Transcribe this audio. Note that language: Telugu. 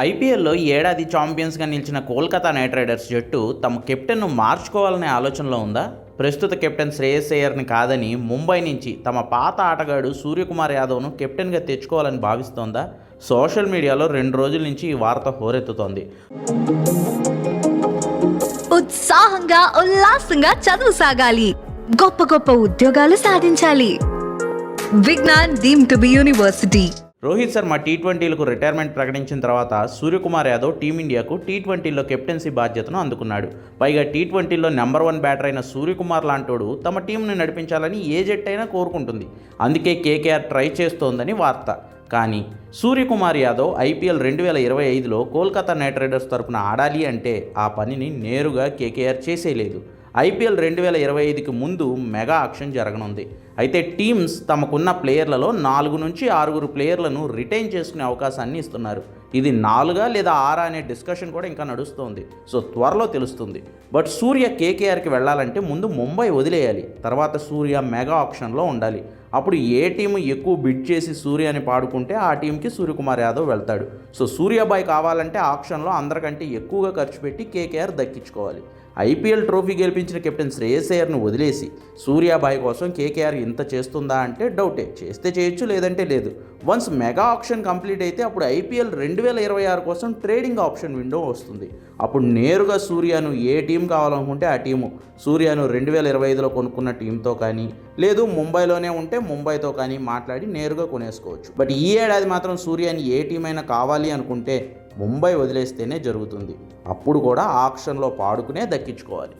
ఐపీఎల్లో ఏడాది ఛాంపియన్స్గా నిలిచిన కోల్కతా నైట్ రైడర్స్ జట్టు తమ కెప్టెన్ను మార్చుకోవాలనే ఆలోచనలో ఉందా? ప్రస్తుత కెప్టెన్ శ్రేయస్ అయ్యర్ని కాదని ముంబై నుంచి తమ పాత ఆటగాడు సూర్యకుమార్ యాదవ్ను కెప్టెన్గా తెచ్చుకోవాలని భావిస్తోందా? సోషల్ మీడియాలో రెండు రోజుల నుంచి ఈ వార్త హోరెత్తుతోంది. ఉత్సాహంగా ఉల్లాసంగా చదువు సాగాలి. గొప్ప గొప్ప ఉద్యోగాలు సాధించాలి. Vignan deem to be university. Rohit Sharma T ట్వంటీలకు retirement ప్రకటించిన తర్వాత సూర్యకుమార్ యాదవ్ టీమిండియాకు టీ ట్వంటీలో కెప్టెన్సీ బాధ్యతను అందుకున్నాడు. పైగా టీ ట్వంటీలో నెంబర్ వన్ బ్యాటర్ అయిన సూర్యకుమార్ లాంటోడు తమ టీంను నడిపించాలని ఏ జట్టు అయినా కోరుకుంటుంది. అందుకే కేకేఆర్ ట్రై చేస్తోందని వార్త. కానీ సూర్యకుమార్ యాదవ్ ఐపీఎల్ రెండు వేల ఇరవై ఐదులో కోల్కతా నైట్ రైడర్స్ తరపున ఆడాలి అంటే ఆ పనిని నేరుగా కేకేఆర్ చేసేయలేదు ఐపీఎల్ రెండు వేల ఇరవై ఐదుకి ముందు మెగా ఆక్షన్ జరగనుంది. అయితే టీమ్స్ తమకున్న ప్లేయర్లలో నాలుగు నుంచి ఆరుగురు ప్లేయర్లను రిటైన్ చేసుకునే అవకాశాన్ని ఇస్తున్నారు. ఇది నాలుగా లేదా ఆరా అనే డిస్కషన్ కూడా ఇంకా నడుస్తోంది. సో త్వరలో తెలుస్తుంది. బట్ సూర్య కేకేఆర్కి వెళ్ళాలంటే ముందు ముంబై వదిలేయాలి. తర్వాత సూర్య మెగా ఆప్షన్లో ఉండాలి. అప్పుడు ఏ టీము ఎక్కువ బిడ్ చేసి సూర్యని పాడుకుంటే ఆ టీంకి సూర్యకుమార్ యాదవ్ వెళ్తాడు. సో సూర్యబాయ్ కావాలంటే ఆప్షన్లో అందరికంటే ఎక్కువగా ఖర్చు పెట్టి కేకేఆర్ దక్కించుకోవాలి. ఐపీఎల్ ట్రోఫీ గెలిపించిన కెప్టెన్ శ్రేయస్ అయ్యర్ను వదిలేసి సూర్యాబాయ్ కోసం కేకేఆర్ ఇంత చేస్తుందా అంటే డౌటే. చేస్తే చేయొచ్చు లేదంటే లేదు. వన్స్ మెగా ఆప్షన్ కంప్లీట్ అయితే అప్పుడు ఐపీఎల్ రెండు వేల ఇరవై ఆరు కోసం ట్రేడింగ్ ఆప్షన్ విండో వస్తుంది. అప్పుడు నేరుగా సూర్యను ఏ టీం కావాలనుకుంటే ఆ టీము. సూర్యను రెండు వేల ఇరవై ఐదులో కొనుక్కున్న టీంతో కానీ లేదు ముంబైలోనే ఉంటే ముంబైతో కానీ మాట్లాడి నేరుగా కొనేసుకోవచ్చు. బట్ ఈ ఏడాది మాత్రం సూర్యని ఏ టీం అయినా కావాలి అనుకుంటే ముంబై వదిలేస్తేనే జరుగుతుంది. అప్పుడు కూడా ఆక్షన్లో పాడుకునే దక్కించుకోవాలి.